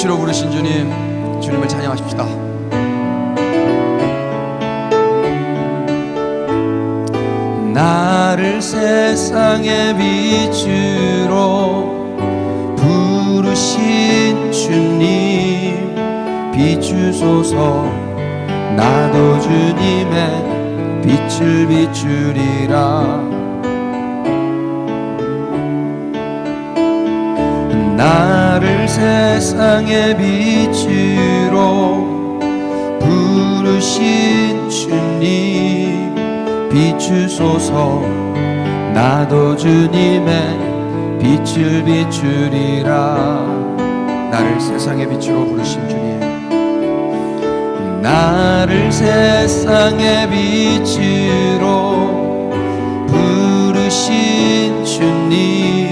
빛으로 부르신 주님 주님을 찬양하십시다. 나를 세상의 빛으로 부르신 주님 비추소서 나도 주님의 빛을 비추리라 세상의 빛으로 부르신 주님 비추소서. 나도 주님의 빛을 비추리라. 나를 세상의 빛으로 부르신 주님. 나를 세상의 빛으로 부르신 주님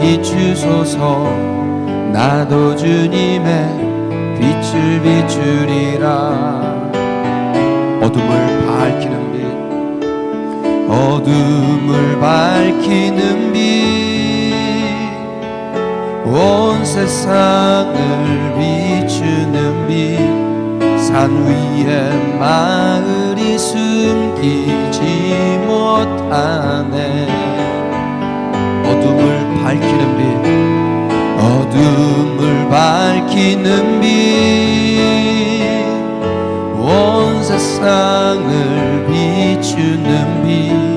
비추소서 나도 주님의 빛을 비추리라. 어둠을 밝히는 빛. 어둠을 밝히는 빛. 온 세상을 비추는 빛. 산 위에 마을이 숨기지 못하네. 어둠을 밝히는 빛 어둠을 밝히는 빛 온 세상을 비추는 빛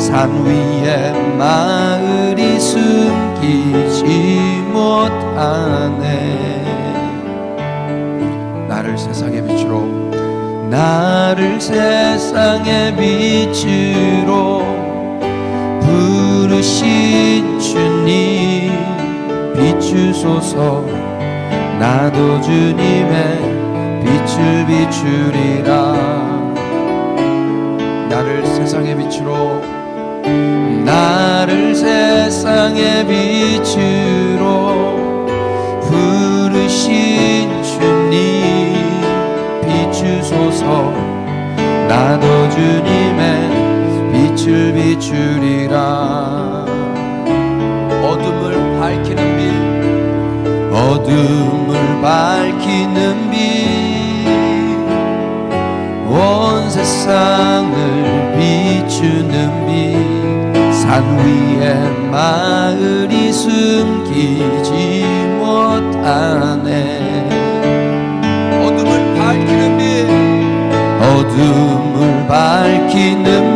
산 위에 마을이 숨기지 못하네. 나를 세상의 빛으로 나를 세상의 빛으로 부르신 주님 비추소서. 나도 주님의 빛을 비추리라. 나를 세상의 빛으로 나를 세상의 빛으로 부르신 주님 비추소서. 나도 주님의 빛을 비추리라. 어둠을 밝히는 빛 어둠을 밝히는 빛 온 세상을 비추는 빛 산 위에 마을이 숨기지 못하네. 어둠을 밝히는 빛. 어둠을 밝히는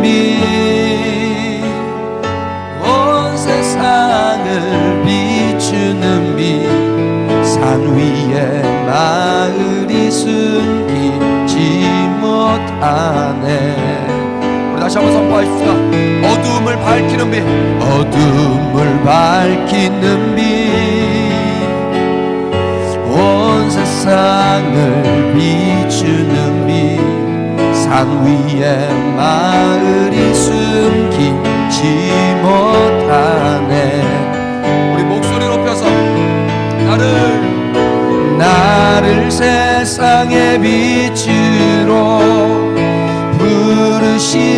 선포하십시다 어둠을 밝히는 빛 어둠을 밝히는 빛온 세상을 비추는 빛산 위에 마을이 숨기지 못하네. 우리 목소리 높여서 나를 나를 세상의 빛으로 부르신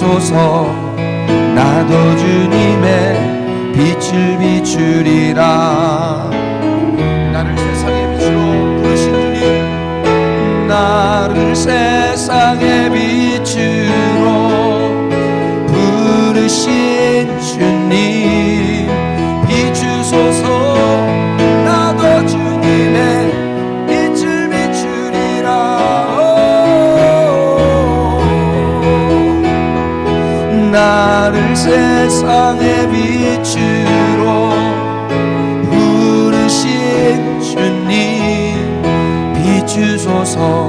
비추소서. 나도 주님의 빛을 비추리라. 나를 세상의 빛으로 부르신 주님. 나를 세상의 빛으로 부르신 세상의 빛으로 부르신 주님 비추소서.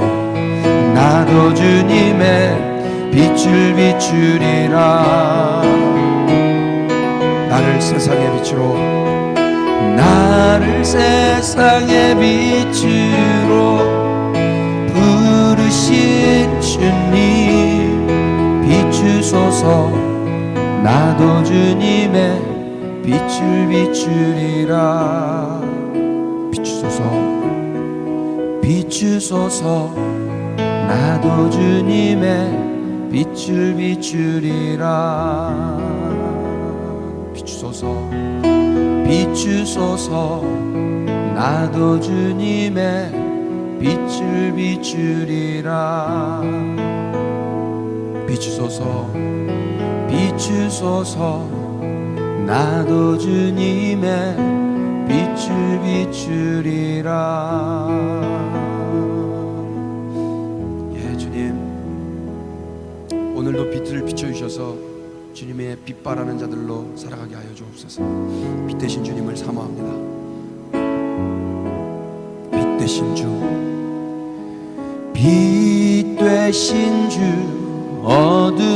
나도 주님의 빛을 비추리라. 나를 세상의 빛으로 나를 세상의 빛으로 부르신 주님 비추소서 나도 주님의 빛을 비추리라. 비추소서. 비추소서. 나도 주님의 빛을 비추리라. 비추소서. 비추소서. 나도 주님의 빛을 비추리라. 비추소서 비추소서 나도 주님의 빛을 비추리라. 예 주님. 오늘도 빛을 비춰주셔서 주님의 빛바라는 자들로 살아가게 하여 주옵소서. 빛 대신 주님을 사모합니다. 빛 대신 주. 빛 되신 주. 어둠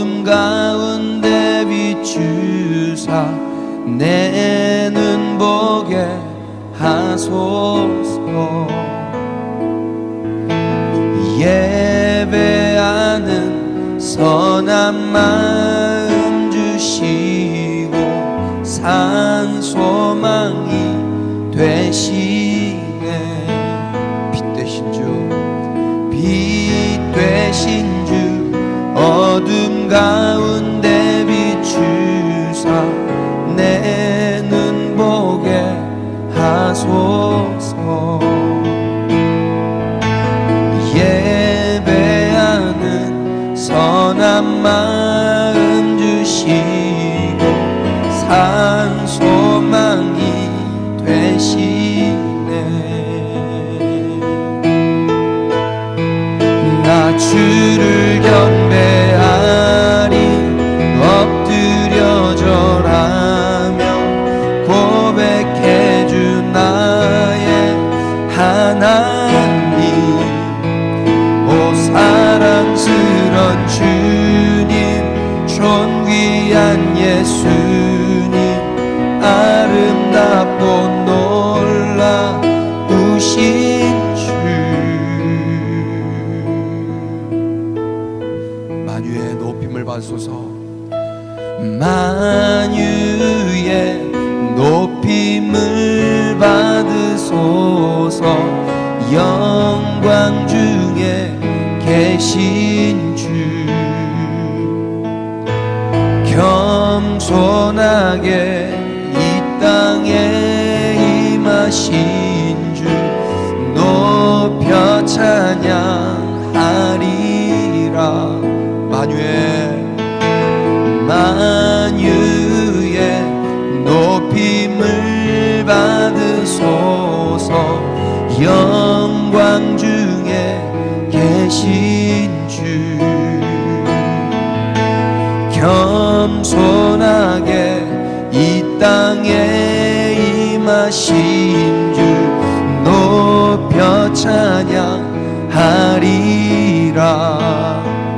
내 눈 보게 하소서. 예배하는 선한 마 땅에 임하신 주 높여 찬양하리라.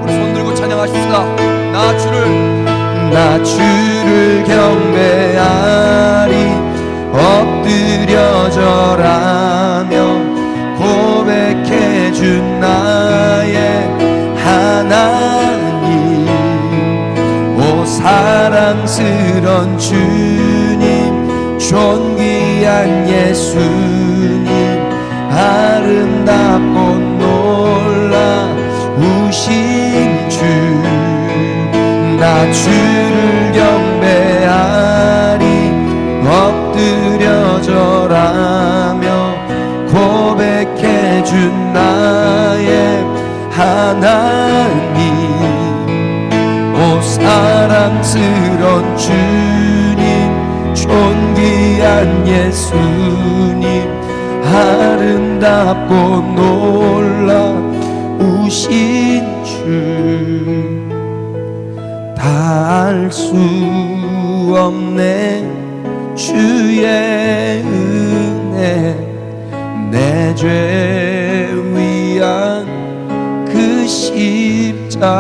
우리 손 들고 찬양하십시다. 나 주를 나 주를 경배하리. 엎드려 절하며 고백해 준 나의 하나님. 오 사랑스런 주님 존귀한 예수님 아름답고 놀라우신 주나 주 아름답고 놀라 우신 주다알 수 없네 주의 은혜. 내 죄 위한 그 십자가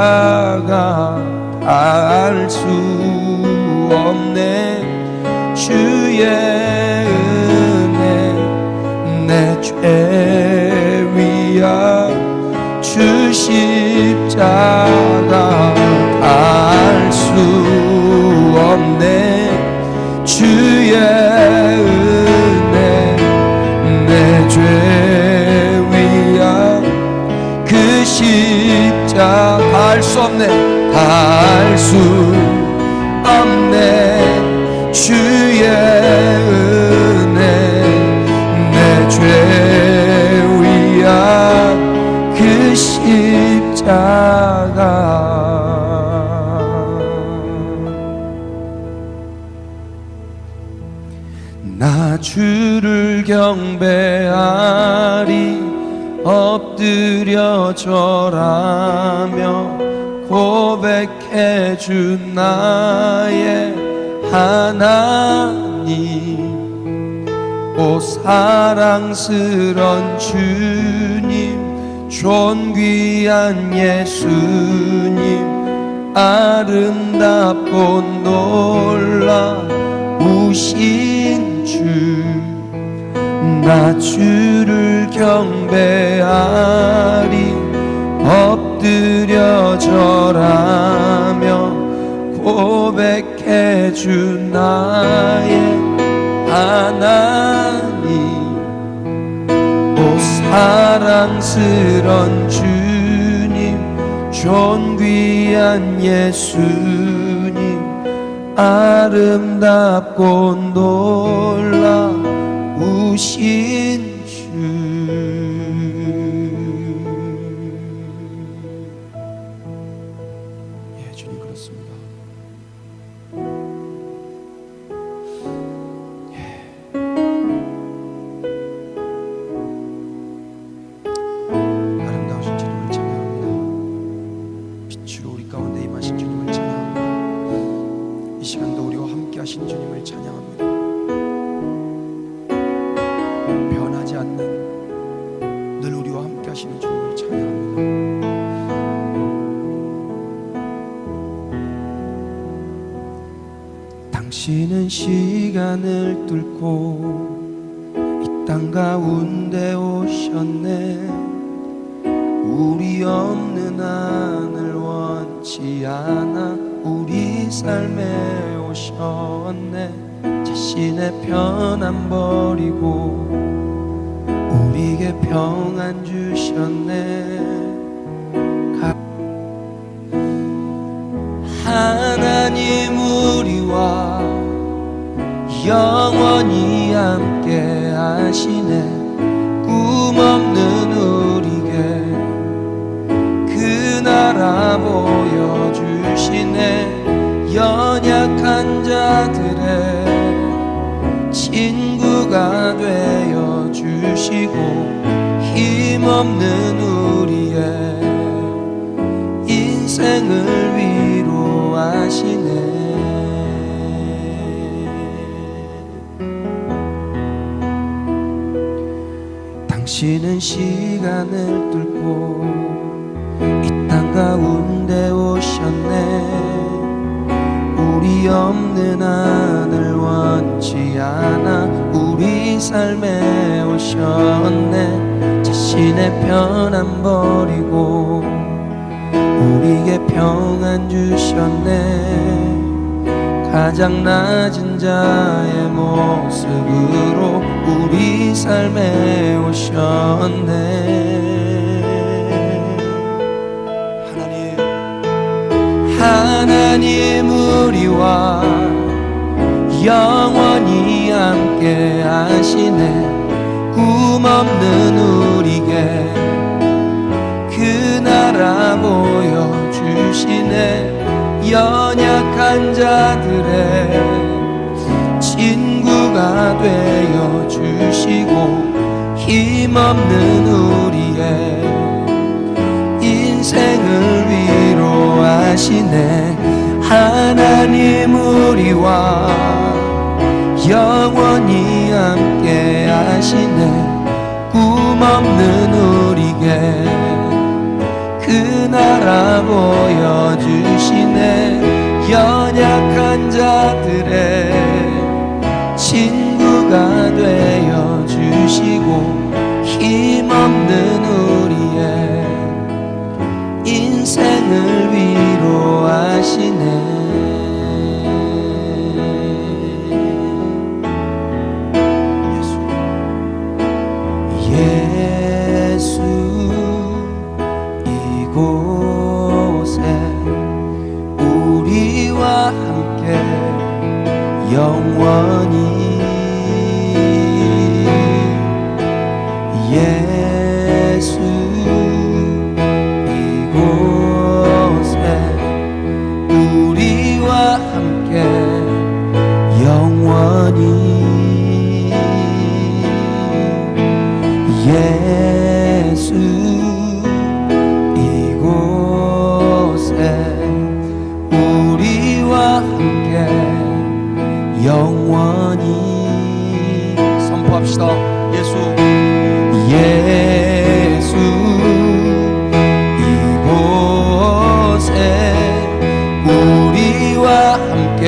다 알 수 없네 주의 은혜. 내 죄 십자가 알수 없네. 주의 은혜 내 죄 위한 그 십자가 알수 없네. 알수 없네. 주의 십자가. 나 주를 경배하리 엎드려 절하며 고백해 준 나의 하나님. 오 사랑스런 주님 존귀한 예수님 아름답고 놀라우신 주 나 주를 경배하리 엎드려 절하며 고백해 주 나의 하나님 오 사랑스런 주님 존귀한 예수님 아름답고 놀라우신 당신은 시간을 뚫고 이 땅 가운데 오셨네. 우리 없는 하늘 원치 않아 우리 삶에 오셨네. 자신의 편안 버리고 우리에게 평안 주셨네 하나님 우리와 영원히 함께 하시네. 꿈 없는 우리에게 그 나라 보여주시네. 연약한 자들의 친구가 되어 주시고 힘없는 우리의 인생을 당신은 시간을 뚫고 이 땅 가운데 오셨네. 우리 없는 하늘 원치 않아 우리 삶에 오셨네. 자신의 편안 버리고 우리에게 평안 주셨네. 가장 낮은 자의 모습으로 우리 삶에 오셨네. 하나님. 하나님 우리와 영원히 함께 하시네. 꿈 없는 우리에게 연약한 자들의 친구가 되어 주시고 힘없는 우리의 인생을 위로하시네. 하나님 우리와 영원히 함께 하시네. 꿈 없는 그 나라 보여 주시네. 연약한 자들의 친구가 되어 주시고 힘없는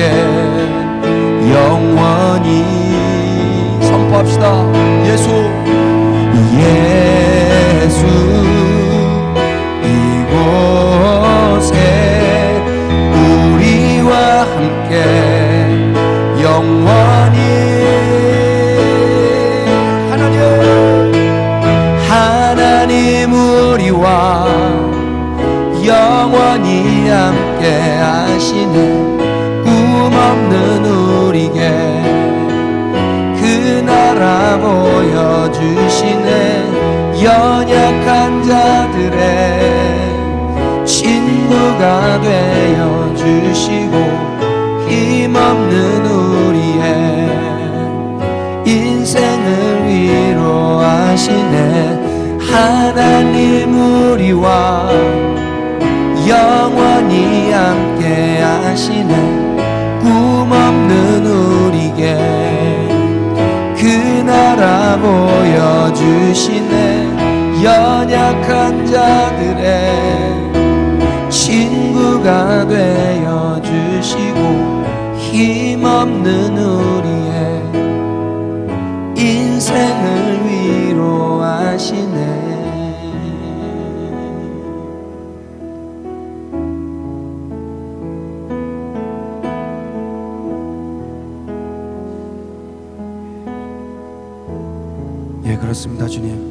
함께 영원히 선포합시다. 예수. 예수. 이곳에 우리와 함께 영원히 하나님. 하나님 우리와 영원히 함께 하시네 없는 우리에게 그 나라 보여주시네. 연약한 자들의 친구가 되어 주시고 힘없는 우리의 인생을 위로하시네. 하나님 우리와 영원히 함께 하시네 보여주시네. 연약한 자들의 친구가 되 去念。